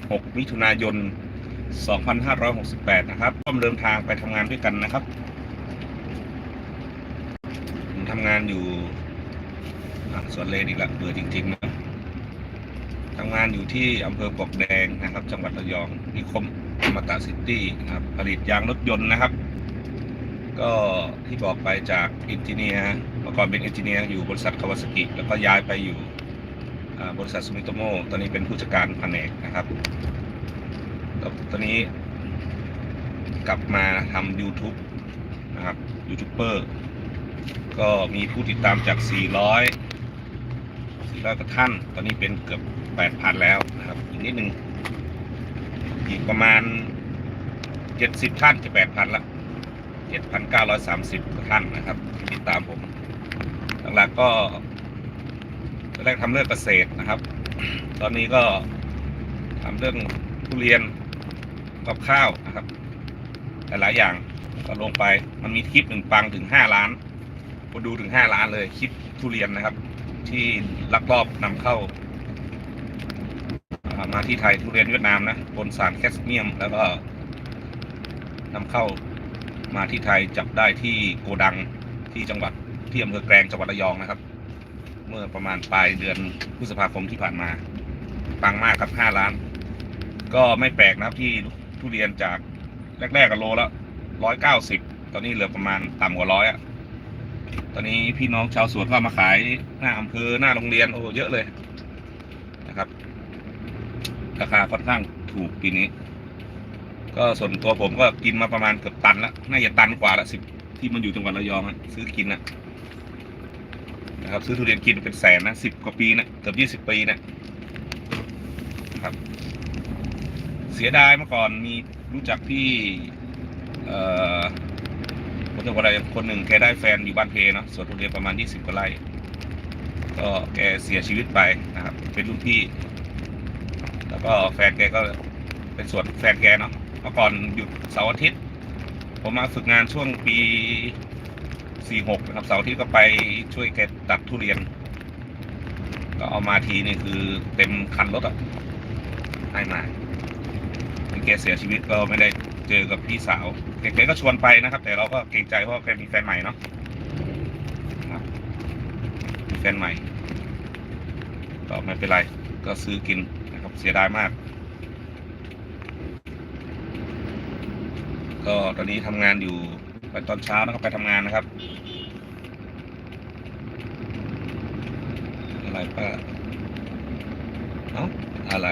16 มิถุนายน 2568 นะครับร่วมเดินทางไปทำงานด้วยกันนะครับผมทำงานอยู่สวนเลนอีกละเบื่อจริงๆนะทำงานอยู่ที่อำเภอปกแดงนะครับ จังหวัดระยองนิคมอมตะซิตี้นะครับ ผลิตยางรถยนต์นะครับ ก็ที่บอกไปจากเอนจิเนียร์เมื่อก่อนเป็นเอนจิเนียร์อยู่บริษัทคาวาสกิ แล้วก็ย้ายไปอยู่ บริษัทซูมิโตโมตอนนี้เป็นผู้จัดการแผนกนะครับตอนนี้กลับมาทำ YouTube นะครับยูทูบเบอร์ก็มีผู้ติดตามจาก 400 400กว่าท่าน ตอนนี้เป็นเกือบ 8,000 แล้วนะครับ อีกนิดนึง อีกประมาณ 70 ท่านจะ 8,000 ละ 7,930 ท่านนะครับที่ติดตามผม หลักๆก็ แรกทำเรื่องเกษตรนะครับ ตอนนี้ก็ทำเรื่องทุเรียนกับข้าวนะครับ หลายๆอย่างก็ลงไปมันมีคลิปหนึ่งปังถึงห้าล้านคนดูถึงห้าล้านเลยคลิปทุเรียนนะครับ ที่ลักลอบนำเข้ามาที่ไทยทุเรียนเวียดนามนะบนสารแคสเมียม แล้วก็นำเข้ามาที่ไทยจับได้ที่โกดังที่จังหวัดที่อำเภอแกลงจังหวัดระยองนะครับ เมื่อประมาณปลายเดือนพฤษภาคมที่ผ่านมา ปังมากครับห้าล้าน ก็ไม่แปลกนะครับที่ทุเรียนจากแรกๆกับโลละร้อยเก้าสิบตอนนี้เหลือประมาณต่ำกว่าร้อยอะตอนนี้พี่น้องชาวสวนก็มาขายหน้าอำเภอหน้าโรงเรียนโอ้เยอะเลยนะครับ ราคาค่อนข้างถูกปีนี้ ก็ส่วนตัวผมก็กินมาประมาณเกือบตันละน่าจะตันกว่าละสิบที่มันอยู่จังหวัดระยองซื้อกินนะ นะครับซื้อทุเรียนกินเป็นแสนนะสิบกว่าปีนะเกือบยี่สิบปีนะครับ เสียดายเมื่อก่อนมีรู้จักพี่เอ่อคนจัวอะไรคนหนึ่งแกได้แฟนอยู่บ้านเพเนาะสวนทุเรียนประมาณยี่สิบกว่าไร่ก็แกเสียชีวิตไปนะครับ เป็นรุ่นพี่ แล้วก็แฟนแกก็เป็นส่วนแฟนแกเนาะเมื่อก่อนหยุดเสาร์อาทิตย์ ผมมาฝึกงานช่วงปี 46นะครับเสาร์ทิตย์ก็ไปช่วยแกตัดทุเรียน ก็เอามาทีนี่คือเต็มคันรถอะให้มาแกเสียชีวิตก็ไม่ได้เจอกับพี่สาวแกก็ชวนไปนะครับ แต่เราก็เกรงใจเพราะว่าแกมีแฟนใหม่เนาะครับมีแฟนใหม่ ก็ไม่เป็นไร ก็ซื้อกินนะครับเสียดายมาก ก็ตอนนี้ทำงานอยู่ ไปตอนเช้านะครับไปทำงานนะครับ อะไรป้าเอ้าอะไร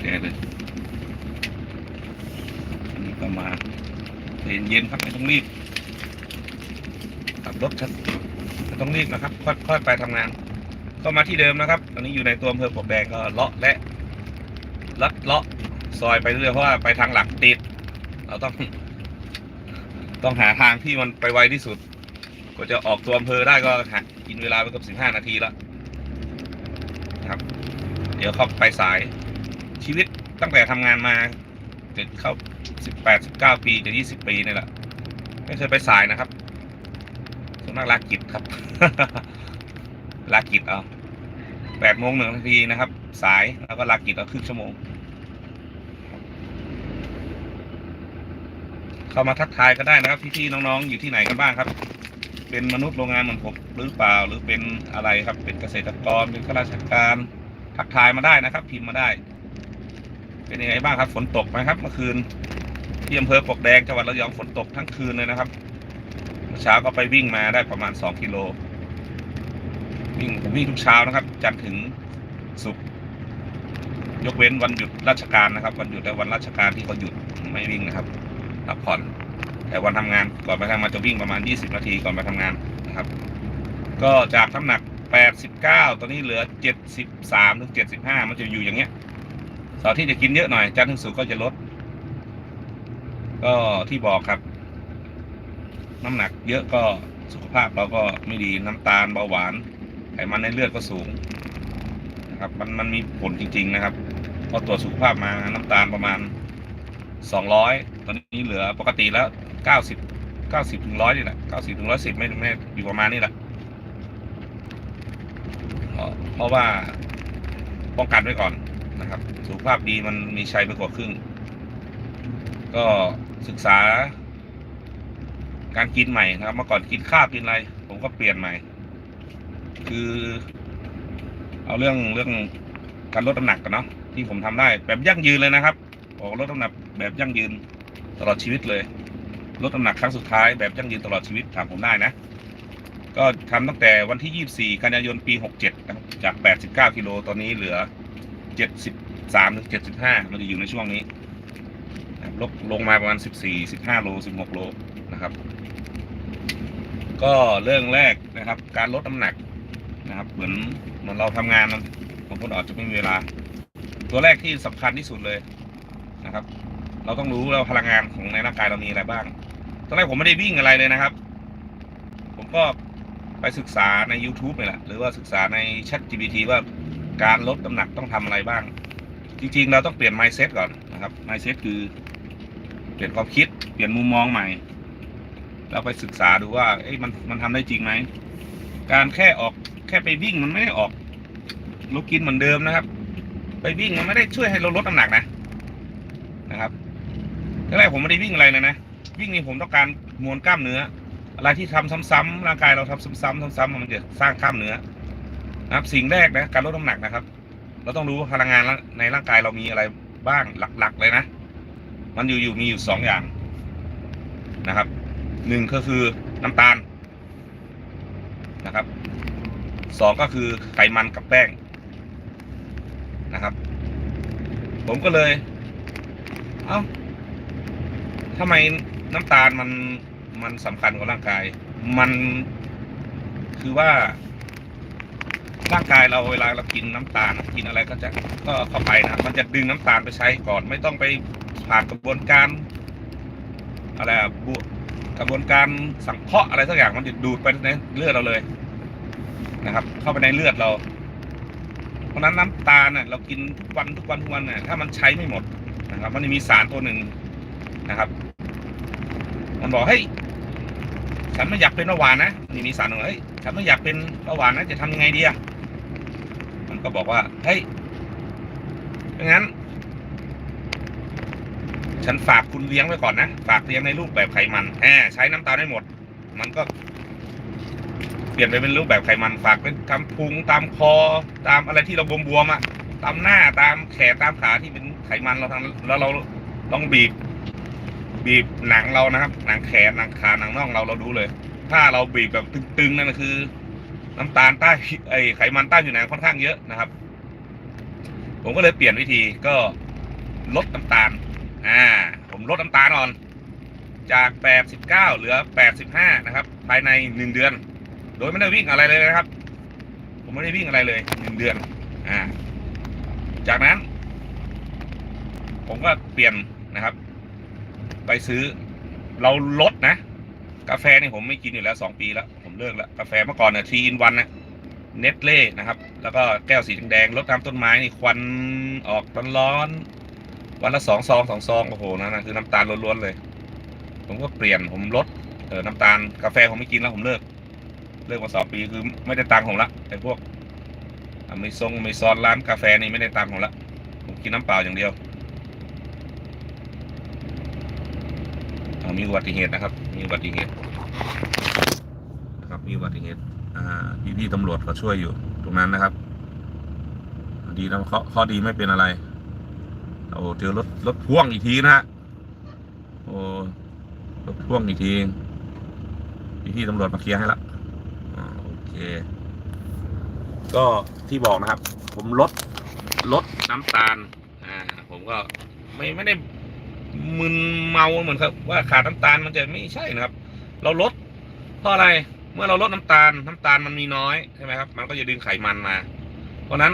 แกเลยนนี้ก็มาเย็นเย็นๆครับไม่ต้องรีบขับรถชัดไม่ต้องรีบนะครับ ค่อยค่อยไปทำงาน ก็มาที่เดิมนะครับ ตอนนี้อยู่ในตัวอำเภอปลวกแดงก็เลาะและลัดเลาะซอยไปเรื่อยเพราะว่าไปทางหลักติด เราต้อง ต้องหาทางที่มันไปไวที่สุดกว่าจะออกตัวอำเภอได้ก็หากินเวลาไปกับสิบห้านาทีแล้วนะครับ เดี๋ยวเข้าไปสายชีวิตตั้งแต่ทำงานมาเจ็ดเข้าสิบแปดสิบเก้าปีจะยี่สิบปีนี่แหละไม่เคยไปสายนะครับส่วนมากลากิจครับ ลากิจเอาแปดโมงหนึ่งนาทีนะครับ สายแล้วก็ลากิจเอาครึ่งชั่วโมง เข้ามาทักทายก็ได้นะครับพี่ๆน้องๆอยู่ที่ไหนกันบ้างครับ เป็นมนุษย์โรงงานเหมือนผมหรือเปล่าหรือเป็นอะไรครับ เป็นเกษตรกรเป็นข้าราชการทักทายมาได้นะครับ พิมพ์มาได้ เป็นยังไงบ้างครับ ฝนตกไหมครับเมื่อคืนที่อำเภอปกแดงจังหวัดระยองฝนตกทั้งคืนเลยนะครับเมื่อเช้าก็ไปวิ่งมาได้ประมาณสองกิโล วิ่งผมวิ่งทุกเช้านะครับ จันทร์ถึงศุกร์ยกเว้นวันหยุดราชการนะครับ วันหยุดและวันราชการที่เขาหยุดไม่วิ่งนะครับ พักผ่อน แต่วันทำงานก่อนไปทำงานจะวิ่งประมาณ 20 นาทีก่อนไปทำงานนะครับ ก็จากน้ำหนัก 89 ตอนนี้เหลือ 73ถึง75 มันจะอยู่อย่างเงี้ยเสาร์ที่จะกินเยอะหน่อยจันทร์ถึงศุกร์ก็จะลด ก็ที่บอกครับ น้ำหนักเยอะก็สุขภาพเราก็ไม่ดีน้ำตาลเบาหวานไขมันในเลือดก็สูงนะครับ มันมันมีผลจริง ๆ นะครับพอตรวจสุขภาพมาน้ำตาลประมาณ สองร้อยตอนนี้เหลือปกติแล้วเก้าสิบเก้าสิบถึงร้อยนี่แหละเก้าสิบถึงร้อยสิบไม่ไม่อยู่ประมาณนี้แหละเพราะเพราะว่าป้องกันไว้ก่อนนะครับ สุขภาพดีมันมีชัยไปกว่าครึ่ง ก็ศึกษา การกินใหม่นะครับ เมื่อก่อนกินข้าวกินอะไร ผมก็เปลี่ยนใหม่ คือ เอาเรื่องเรื่องการลดน้ำหนักกันเนาะที่ผมทำได้แบบยั่งยืนเลยนะครับ ออกลดน้ำหนักแบบยั่งยืนตลอดชีวิตเลย ลดน้ำหนักครั้งสุดท้ายแบบยั่งยืนตลอดชีวิตถามผมได้นะ ก็ทำตั้งแต่วันที่ 24 กันยายนปี 67 นะครับ จาก 89 กิโลตอนนี้เหลือ 73 ถึง 75มันจะอยู่ในช่วงนี้ลดลงมาประมาณ 14 15 โล 16 โลนะครับ ก็เรื่องแรกนะครับ การลดน้ำหนักนะครับ เหมือนเหมือนเราทำงานนบางคนอาจจะไม่มีเวลา ตัวแรกที่สำคัญที่สุดเลย นะครับ เราต้องรู้แล้วพลังงานของในร่างกายเรามีอะไรบ้าง ตอนแรกผมไม่ได้วิ่งอะไรเลยนะครับ ผมก็ไปศึกษาใน YouTube นี่แหละ หรือว่าศึกษาใน Chat GPT ว่าการลดน้ำหนักต้องทำอะไรบ้าง จริง ๆ เราต้องเปลี่ยน mindset ก่อนนะครับ mindset คือ เปลี่ยนความคิด เปลี่ยนมุมมองใหม่แล้วไปศึกษาดูว่าเอ้ยมันมันทำได้จริงไหม การแค่ออกแค่ไปวิ่งมันไม่ได้ออกเรากินเหมือนเดิมนะครับ ไปวิ่งมันไม่ได้ช่วยให้เราลดน้ำหนักนะ นะครับแรกๆผมไม่ได้วิ่งอะไรเลยนะวิ่งนี่ผมต้องการมวลกล้ามเนื้อ อะไรที่ทำซ้ำๆร่างกายเราทำซ้ำๆซ้ำๆมันจะสร้างกล้ามเนื้อนะครับ สิ่งแรกนะการลดน้ำหนักนะครับ เราต้องรู้พลังงานในร่างกายเรามีอะไรบ้างหลักๆ เลยนะ มันอยู่อยู่มีอยู่สองอย่างนะครับหนึ่งก็คือน้ำตาลนะครับสองก็คือไขมันกับแป้งนะครับ ผมก็เลย เอ้าทำไมน้ำตาลมันมันสำคัญกับร่างกาย มันคือว่า ร่างกายเราเวลาเรากินน้ำตาลกินอะไรก็จะก็เข้าไปนะมันจะดึงน้ำตาลไปใช้ก่อน ไม่ต้องไปผ่านกระบวนการอะไรบุกระบวนการสังเคราะห์อะไรสักอย่างมันจะดูดไปในเลือดเราเลยนะครับ เข้าไปในเลือดเรา เพราะฉะนั้นน้ำตาลเนี่ยเรากินทุกวันทุกวันทุกวันเนี่ยถ้ามันใช้ไม่หมด นะครับ มันจะมีสารตัวหนึ่งนะครับ มันบอกเฮ้ยฉันไม่อยากเป็นเบาหวานนะนี่มีสารหนึ่งเฮ้ยฉันไม่อยากเป็นเบาหวานนะจะทำยังไงดีอะมันก็บอกว่าเฮ้ยงั้น ฉันฝากคุณเลี้ยงไว้ก่อนนะฝากเลี้ยงในรูปแบบไขมันแหมใช้น้ำตาลได้หมด มันก็เปลี่ยนไปเป็นรูปแบบไขมันฝากเป็นตามพุงตามคอตามอะไรที่เราบวมๆอะ ตามหน้าตามแขนตามขาที่เป็นไขมันเราทำแล้วเราลองบีบ บีบหนังเรานะครับ หนังแขนหนังขาหนังน่องเราเราดูเลย ถ้าเราบีบแบบตึงๆนั่นคือ น้ำตาลใต้ไอไขมันใต้ผิวหนังค่อนข้างเยอะนะครับ ผมก็เลยเปลี่ยนวิธีก็ลดน้ำตาล อ่า ผมลดน้ำตาลอ่อน จาก 89 เหลือ 85 นะครับ ภายใน 1 เดือน โดยไม่ได้วิ่งอะไรเลยนะครับ ผมไม่ได้วิ่งอะไรเลย 1 เดือน อ่า จากนั้น ผมก็เปลี่ยนนะครับ ไปซื้อเราลดนะ กาแฟนี่ผมไม่กินอยู่แล้ว2ปีแล้ว ผมเลิกแล้ว กาแฟเมื่อก่อนเนี่ยทีอินวันนะเนตเล่นะครับ แล้วก็แก้วสีแดงๆรดน้ำต้นไม้นี่ควันออกตอนร้อน วันละสองซองสองซองโอ้โหนั่นนะคือน้ำตาลล้วนๆเลย ผมก็เปลี่ยนผมลดเออน้ำตาลกาแฟผมไม่กินแล้วผมเลิก เลิกมาสองปีคือไม่ได้ตังค์ผมละไอ้พวก อเมซงอเมซอนร้านกาแฟนี่ไม่ได้ตังค์ผมละผมกินน้ำเปล่าอย่างเดียวมีอุบัติเหตุนะครับ มีอุบัติเหตุนะครับ มีอุบัติเหตุอ่าพี่พี่ๆตำรวจเขาช่วยอยู่ตรงนั้นนะครับดีแล้วข้อข้อดีไม่เป็นอะไรโอ้เจอรถรถพ่วงอีกทีนะฮะโอ้รถพ่วงอีกทีพี่พี่ๆตำรวจมาเคลียร์ให้ละโอเค ก็ที่บอกนะครับ ผมลดลดน้ำตาลอ่าผมก็ไม่ไม่ได้มึนเมาเหมือนครับ ว่าขาดน้ำตาลมันจะไม่ใช่นะครับ เราลดเพราะอะไรเมื่อเราลดน้ำตาล น้ำตาลมันมีน้อยใช่ไหมครับ มันก็จะดึงไขมันมา เพราะนั้น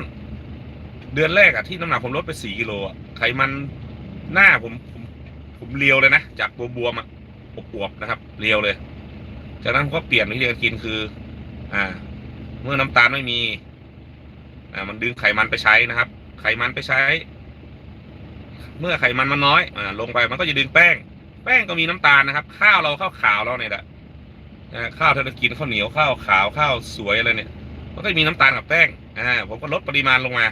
เดือนแรกอะที่น้ำหนักผมลดไปสี่กิโลอะไขมันหน้าผมผมผมเรียวเลยนะจากบวมๆอะอวบๆนะครับเรียวเลย จากนั้นก็เปลี่ยนวิธีการกินคือ อ่า เมื่อน้ำตาลไม่มี อ่ามันดึงไขมันไปใช้นะครับ ไขมันไปใช้ เมื่อไขมันมันน้อยอ่าลงไปมันก็จะดึงแป้ง แป้งก็มีน้ำตาลนะครับ ข้าวเราข้าวขาวเราเนี่ยแหละข้าวที่เรากินข้าวเหนียวข้าวขาวข้าวสวยอะไรเนี่ยมันก็จะมีน้ำตาลกับแป้งอ่าผมก็ลดปริมาณลงมา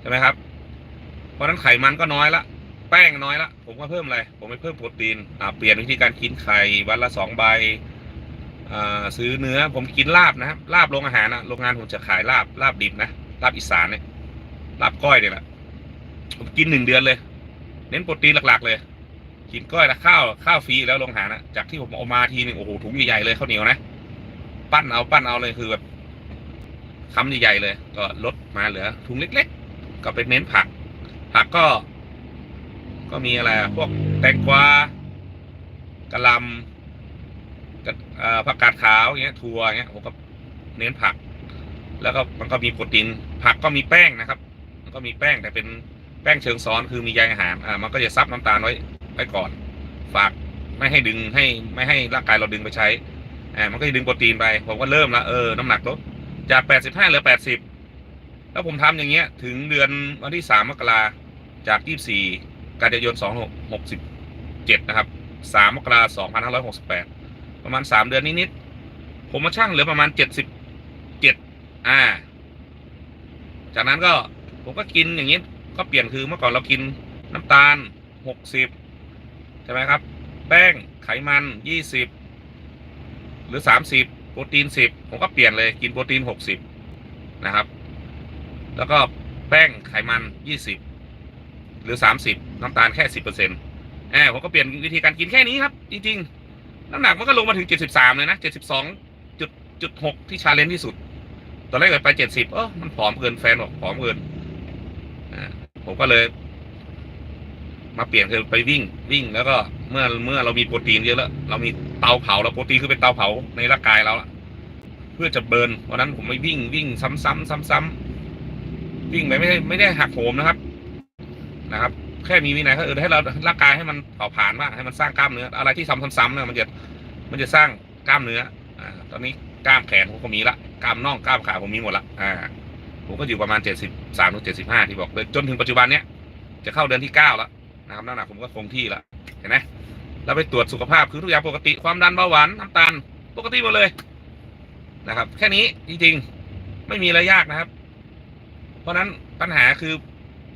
ใช่ไหมครับ เพราะนั้นไขมันก็น้อยละแป้งน้อยละผมก็เพิ่มอะไรผมไม่เพิ่มโปรตีนอ่าเปลี่ยนวิธีการกินไข่วันละสองใบซื้อเนื้อผมกินลาบนะครับลาบโรงอาหารนะโรงงานผมจะขายลาบลาบดิบนะ ลาบอีสานเนี่ยลาบก้อยเนี่ยแหละผมกินหนึ่งเดือนเลย เน้นโปรตีนหลักๆ เลย กินก้อยและข้าวข้าวฟรีแล้วโรงหานะจากที่ผมเอามาทีหนึงโอ้โหถุงใหญ่ๆเลยข้าวเหนียวนะปั้นเอาปั้นเอาเลยคือแบบคำใหญ่ๆเลย ก็ลดมาเหลือถุงเล็ก ๆ ก็เป็นเน้นผัก ผักก็ ก็มีอะไรพวกแตงกวากะลำกะผักกาดขาวอย่างเงี้ยถั่วอย่างเงี้ยผมก็เน้นผัก แล้วก็มันก็มีโปรตีนผักก็มีแป้งนะครับ มันก็มีแป้งแต่เป็นแป้งเชิงซ้อนคือมีใยอาหารอ่ามันก็จะซับน้ำตาลไว้ไว้ก่อน ฝากไม่ให้ดึงให้ไม่ให้ร่างกายเราดึงไปใช้อ่ามันก็จะดึงโปรตีนไป ผมก็เริ่มละเออน้ำหนักลดจาก85เหลือ80แล้วผมทำอย่างเงี้ยถึงเดือนวันที่3มมกราจาก24กันยายน2667นะครับ3มมกราคม2568ปดประมาณ3เดือนนิดๆผมมาชั่งเหลือประมาณ77 อ่า จากนั้นก็ผมก็กินอย่างนี้ ก็เปลี่ยนคือเมื่อก่อนเรากินน้ำตาล60ใช่ไหมครับ แป้งไขมัน20หรือ30โปรตีน10ผมก็เปลี่ยนเลยกินโปรตีน60นะครับ แล้วก็แป้งไขมัน20หรือ30น้ำตาลแค่10%เปอร์เซ็นต์แอบผมก็เปลี่ยนวิธีการกินแค่นี้ครับ จริง ๆ น้ำหนักมันก็ลงมาถึง73เลยนะ72.6ที่ชาเลนจ์ที่สุด อนแรกเลยไป70เออมันผอมเกินแฟนบอกผอมเกินอ่าผมก็เลย มาเปลี่ยนคือไปวิ่งวิ่งแล้วก็เมื่อเมื่อเรามีโปรตีนเยอะแล้วเรามีเตาเผาแล้วโปรตีนคือเป็นเตาเผาในร่างกายเราละเพื่อจะเบิร์นวันนั้นผมไม่วิ่งวิ่งซ้ำๆซ้ำๆวิ่งไปไม่ได้ไม่ได้หักโหมนะครับ นะครับ แค่มีวินัยก็เออให้เราร่างกายให้มันเผาผลาญบ้างให้มันสร้างกล้ามเนื้ออะไรที่ซ้ำๆเนี่ยมันจะมันจะสร้างกล้ามเนื้ออ่าตอนนี้ กล้ามแขนผมก็มีละกล้ามน่องกล้ามขาผมมีหมดละอ่าผมก็อยู่ประมาณเจ็ดสิบสามถึงเจ็ดสิบห้าที่บอกเลยจนถึงปัจจุบันเนี้ยจะเข้าเดือนที่เก้าแล้วนะครับน้ำหนักผมก็คงที่ละเห็นไหมเราไปตรวจสุขภาพคือทุกอย่างปกติความดันเบาหวานน้ำตาลปกติหมดเลยนะครับ แค่นี้จริงๆไม่มีอะไรยากนะครับ เพราะฉะนั้นปัญหาคือ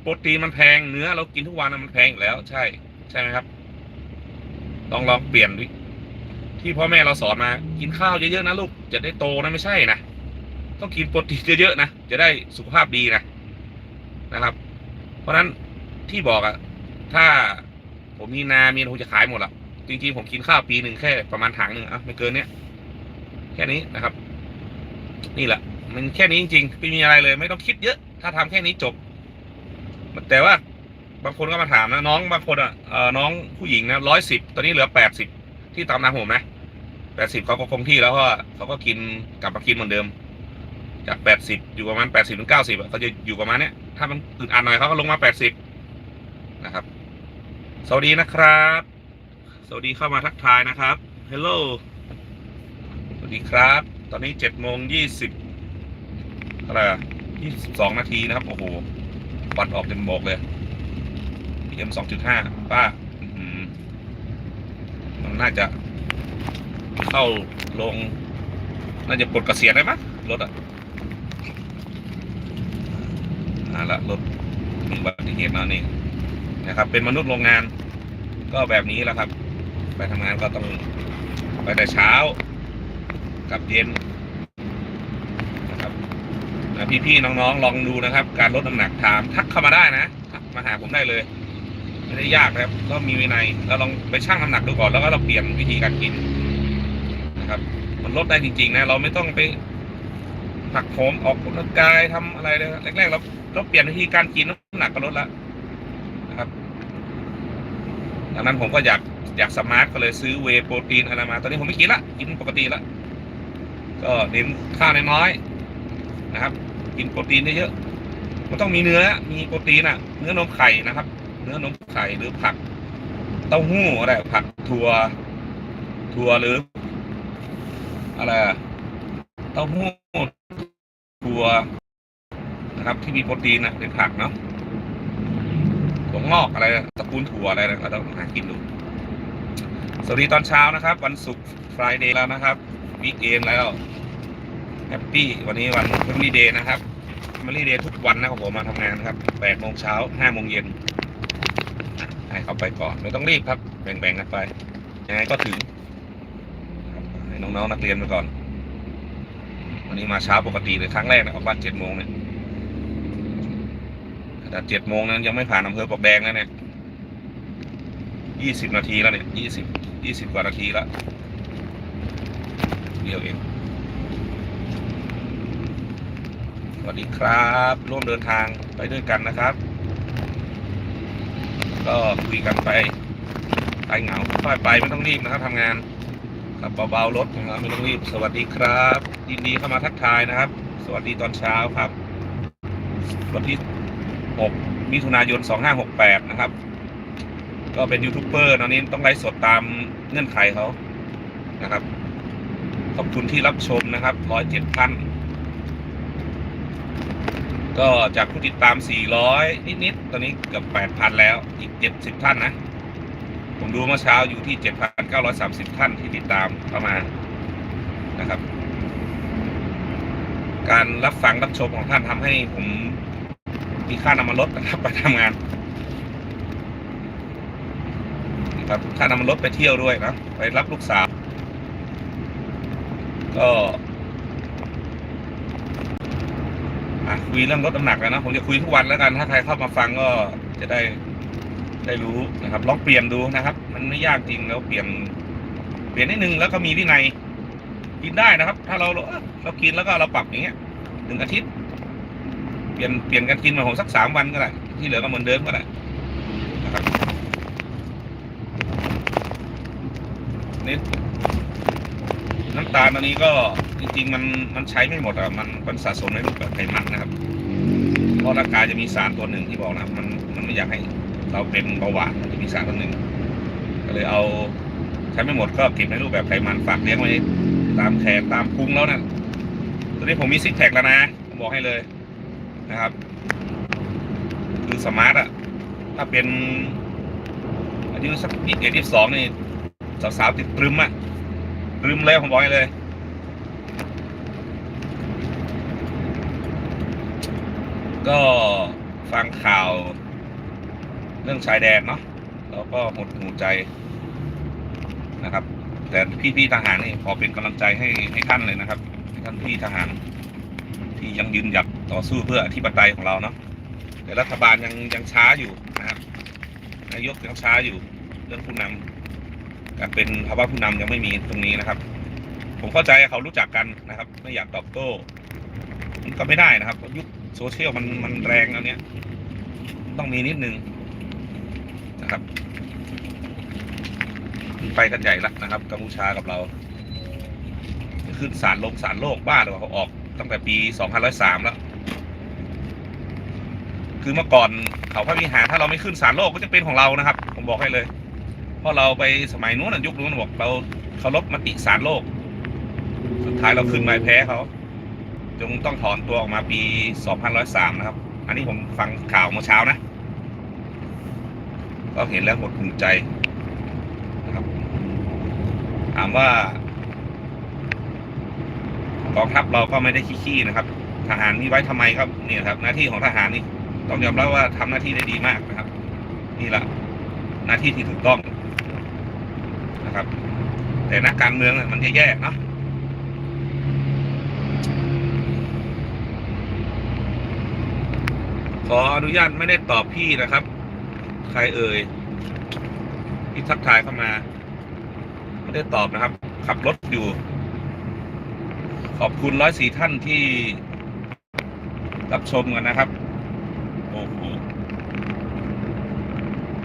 โปรตีนมันแพงเนื้อเรากินทุกวันมันแพงอยู่แล้ว ใช่ ใช่ไหมครับลองลองเปลี่ยนดิ ที่พ่อแม่เราสอนมา กินข้าวเยอะๆนะลูกจะได้โตนะไม่ใช่นะต้องกินโปรตีนเยอะๆนะจะได้สุขภาพดีนะนะครับ เพราะฉะนั้นที่บอกอะถ้าผมมีนา มีผมจะขายหมดละจริงๆผมกินข้าวปีหนึ่งแค่ประมาณถังหนึ่งอะไม่เกินเนี้ยแค่นี้นะครับ นี่แหละ มันแค่นี้จริงๆไม่มีอะไรเลย ไม่ต้องคิดเยอะ ถ้าทำแค่นี้จบ แต่ว่าบางคนก็มาถามนะน้องบางคนอะออน้องผู้หญิงนะร้อยสิบตอนนี้เหลือแปดสิบ ที่ตามน้ำผมนะแปดสิบเขาก็คงที่แล้วเพราะว่าเขาก็กินกลับมากินเหมือนเดิม จากแปดสิบอยู่ประมาณแปดสิบถึงเก้าสิบเขาจะอยู่ประมาณเนี้ย ถ้ามันอึดอัดหน่อยเขาก็ลงมาแปดสิบนะครับ สวัสดีนะครับ สวัสดีเข้ามาทักทายนะครับ Hello สวัสดีครับ ตอนนี้เจ็ดโมงยี่สิบอะไรยี่สิบสองนาทีนะครับ โอ้โหควันออกเต็มโบกเลย PM สองจุดห้าป้า นน่าจะเข้าลง น่าจะปลดกเกษียณได้มั้ยรถอะอ่าละรถมีอุบัติเหตุแล้วนี่นะครับ เป็นมนุษย์โรงงาน ก็แบบนี้แหละครับ ไปทำงานก็ต้องไปแต่เช้ากับเย็นนะครับอ่พี่ๆน้องๆลองดูนะครับ การลดน้ำหนักถามทักเข้ามาได้นะ มาหาผมได้เลย ไม่ได้ยากนะครับ ก็มีวินัยเราลองไปชั่งน้ำหนักดูก่อนแล้วก็เราเปลี่ยนวิธีการกินนะครับ มันลดได้จริง ๆ นะ เราไม่ต้องไปหักโหมออกกำลังกายทำอะไรเลยแรกๆเราเราเปลี่ยนวิธีการกินน้ำหนักก็ลดล้วนะครับดังนั้นผมก็อยากอยากสมาร์ทก็เลยซื้อเวย์โปรตีนอะไรมา ตอนนี้ผมไม่กินละกินปกติละก็เน้นข้าวน้อยๆนะครับ กินโปรตีนเยอะๆมันต้องมีเนื้อมีโปรตีนอะ เนื้อนมไข่นะครับ เนื้อนมไข่หรือผัก เต้าหู้อะไรผักถั่วถั่วหรืออะไรเต้าหู้ถั่วนะครับ ที่มีโปรตีนนะเป็นผักเนาะถั่วงอกอะไรตระกูลถั่วอะไรนะเราต้องหากินดูสวัสดีตอนเช้านะครับ วันศุกร์ฟรายเดย์แล้วนะครับวีคเอนแล้วแฮปปี้วันนี้วันพ a มิเดย์นะครับ m Family Day ทุกวันนะครับผมมาทำงานนะครับ8โมงเช้า5โมงเย็น เขาไปก่อนไม่ต้องรีบครับแบ่งๆกันไปยังไงก็ถึงให้น้องๆนักเรียนไปก่อน วันนี้มาเช้าปกติเลยครั้งแรกนะออกบ้าน7โมงเนี่ยแต่7โมงนั้นยังไม่ผ่านอำเภอปลวกแดงนะเนี่ย20นาทีแล้วเนี่ย20 20กว่านาทีแล้วเดียวเองสวัสดีครับ ร่วมเดินทางไปด้วยกันนะครับ ก็คุยกันไปไปเหงาค่อยไปไม่ต้องรีบนะครับทำงานขับเบาๆรถนะครับไม่ต้องรีบสวัสดีครับยินดีเข้ามาทักทายนะครับ สวัสดีตอนเช้าครับวันที่ 6 มิถุนายน 2568 นะครับ ก็เป็นยูทูบเบอร์ตอนนี้ต้องไลฟ์สดตามเงื่อนไขเขานะครับ ขอบคุณที่รับชมนะครับ107ท่าน ก็จากผู้ติดตาม 400 นิดๆ ตอนนี้เกือบ 8,000 แล้ว อีก 70 ท่านนะ ผมดูเมื่อเช้าอยู่ที่ 7,930 ท่านที่ติดตามประมาณนะครับ การรับฟังรับชมของท่านทำให้ผมมีค่าน้ำมันลดนะครับไปทำงานนะครับค่าน้ำมันลดไปเที่ยวด้วยนะ ไปรับลูกสาว ก็ อะคุยเรื่องลดน้ำหนักแล้วนะผมจะคุยทุกวันแล้วกัน ถ้าใครเข้ามาฟังก็จะได้ได้รู้นะครับ ลองเปลี่ยนดูนะครับ มันไม่ยากจริงแล้วเปลี่ยน เปลี่ยนนิดนึงแล้วก็มีวินัยกินได้นะครับ ถ้าเราเอ้อเรากินแล้วก็เราปรับอย่างเงี้ยหนึ่งอาทิตย์ เปลี่ยนเปลี่ยนกันกินมาผมสักสามวันก็ได้ที่เหลือก็เหมือนเดิมก็ได้นะครับนี่น้ำตาลอันนี้ก็ จริงๆมันมันใช้ไม่หมดอะมันมันสะสมในรูปแบบไขมันนะครับเพราะร่างกายจะมีสารตัวหนึ่งที่บอกนะมันมันไม่อยากให้เราเป็นเบาหวานมันจะมีสารตัวหนึ่งก็เลยเอาใช้ไม่หมดก็เก็บในรูปแบบไขมันฝากเลี้ยงไว้ตามแขนตามพุงแล้วนะตอนนี้ผมมีซิกแพคแล้วนะผมบอกให้เลยนะครับ คือสมาร์ทอะถ้าเป็นอายุสักยี่สิบเอ็ดยี่สิบสองนี่สาวๆติดตรึมอะตรึมเลยผมบอกให้เลย ก็ฟังข่าว เรื่องชายแดนเนาะแล้วก็หดหูใจนะครับ แต่พี่ๆทหารนี่ขอเป็นกำลังใจให้ให้ท่านเลยนะครับท่านพี่ทหาร ที่ยังยืนหยัดต่อสู้เพื่ออธิปไตยของเราเนาะแต่รัฐบาลยังยังช้าอยู่นะครับนายกยังช้าอยู่เรื่องผู้นำการเป็นภาวะผู้นำยังไม่มีตรงนี้นะครับ ผมเข้าใจเขารู้จักกันนะครับ ไม่อยากตอบโต้มันก็ไม่ได้นะครับยุค โซเชียลมันมันแรงอันเนี้ย ต้องมีนิดนึงนะครับ ไปกันใหญ่ละนะครับกัมพูชากับเรา ขึ้นศาลโลกศาลโลกบ้าเลยว่าเขาออกตั้งแต่ปี2103 แล้ว คือเมื่อก่อนเขาพระวิหารถ้าเราไม่ขึ้นศาลโลกก็จะเป็นของเรานะครับ ผมบอกให้เลย เพราะเราไปสมัยนู้นยุคนู้นบอกเราเคารพมติศาลโลก สุดท้ายเราขึ้นมาแพ้เขา จงต้องถอนตัวออกมาปี2103 นะครับ อันนี้ผมฟังข่าวเมื่อเช้านะ ก็เห็นแล้วหดหูใจนะครับ ถามว่ากองทัพเราก็ไม่ได้ขี้ๆนะครับ ทหารมีไว้ทำไมครับเนี่ยครับ หน้าที่ของทหารนี่ต้องยอมรับว่าทำหน้าที่ได้ดีมากนะครับ นี่ละหน้าที่ที่ถูกต้องนะครับ แต่นักการเมืองเนี่ยมันแย่ๆเนาะ ขออนุญาตไม่ได้ตอบพี่นะครับ ใครเอ่ยที่ทักทายเข้ามา ไม่ได้ตอบนะครับ ขับรถอยู่ ขอบคุณร้อยสี่ท่านที่รับชมกันนะครับ โอ้โห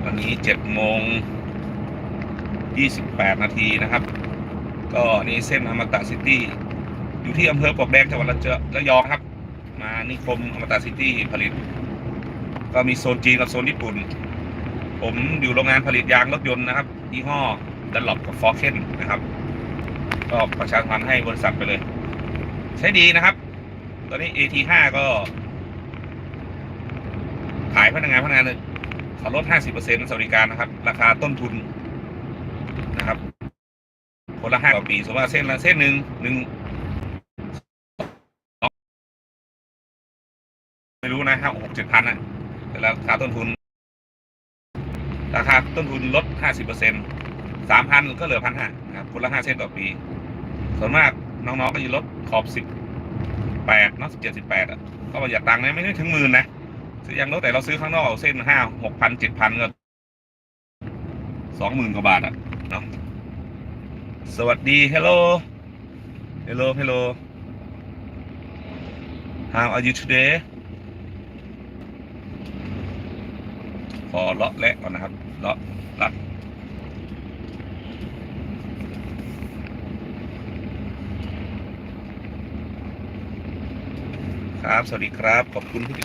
วันนี้เจ็ดโมงยี่สิบแปดนาทีนะครับ ก็นี่เส้นอมตะซิตี้อยู่ที่อำเภอปลวกแดงจังหวัดระเจระยองครับ มานิคมอมตะซิตี้ผลิต ก็มีโซนจีนกับโซนญี่ปุ่น ผมอยู่โรงงานผลิตยางรถยนต์นะครับยี่ห้อดันหลบกับฟอร์เคนนะครับ ก็ประชาสัมพันธ์ให้บริษัทไปเลย ใช้ดีนะครับ ตอนนี้ AT5 ก็ขายพนักงานพนักงานเลยขาลด 50%สวัสดิการนะครับ ราคาต้นทุนนะครับ คนละห้าต่อปีสมมติว่าเส้นละเส้นหนึ่งหนึ่งเจ็ดพันอะ ราคาต้นทุน ราคาต้นทุนลดห้าสิบเปอร์เซ็นสามพันก็เหลือพันห้านะครับคนละห้าเส้นต่อปี ส่วนมากน้องๆก็จะลดขอบสิบแปดนาะสิบเจ็ดสิบแปดอะก็ประหยัดตังค์นะไม่ได้ถึงหมื่นนะซื้อยางรถแต่เราซื้อข้างนอกเอาเส้นห้าหกพันเจ็ดพันก็สองหมื่นกว่าบาทอะเนาะสวัสดี hello hello hello how are you today อเลาะและก่อนนะครับเลาะลัดครับ สวัสดีครับ ขอบคุณที่